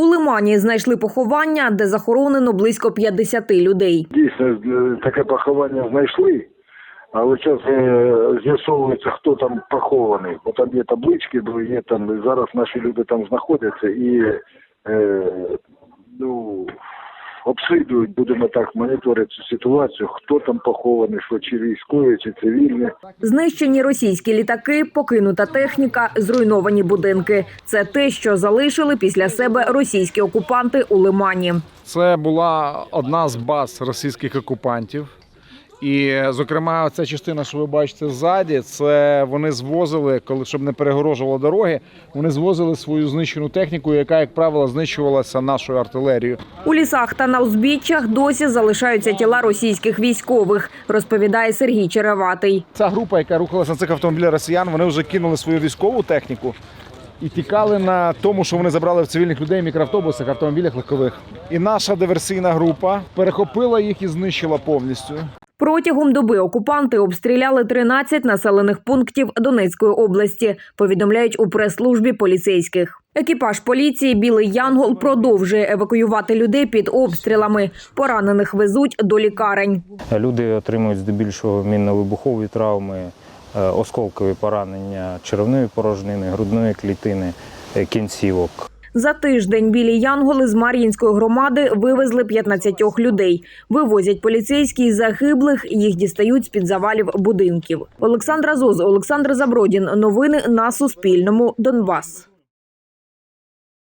У Лимані знайшли поховання, де захоронено близько 50 людей. Дійсно, е, таке поховання знайшли, але зараз е, з'ясовується, хто там похований. Бо там є таблички, бо є там зараз наші люди там знаходяться і е, обслідують, будемо так моніторити цю ситуацію, хто там похований, що чи військові, чи цивільні. Знищені російські літаки, покинута техніка, зруйновані будинки. Це те, що залишили після себе російські окупанти у Лимані. Це була одна з баз російських окупантів. І, зокрема, ця частина, що ви бачите ззаді, це вони звозили, коли щоб не перегорожувало дороги, вони звозили свою знищену техніку, яка, як правило, знищувалася нашою артилерією. У лісах та на узбіччях досі залишаються тіла російських військових, розповідає Сергій Череватий. Ця група, яка рухалася на цих автомобілях росіян, вони вже кинули свою військову техніку і тікали на тому, що вони забрали в цивільних людей в мікроавтобусах, автомобілях легкових. І наша диверсійна група перехопила їх і знищила повністю. Протягом доби окупанти обстріляли 13 населених пунктів Донецької області, повідомляють у прес-службі поліцейських. Екіпаж поліції Білий Янгол продовжує евакуювати людей під обстрілами. Поранених везуть до лікарень. Люди отримують здебільшого мінно-вибухові травми, е, осколкові поранення черевної порожнини, грудної клітини, е, кінцівок. За тиждень білі янголи з Мар'їнської громади вивезли 15 людей. Вивозять поліцейські загиблих, їх дістають з під завалів будинків. Олександра Зоз, Олександр Забродін. Новини на Суспільному. Донбас.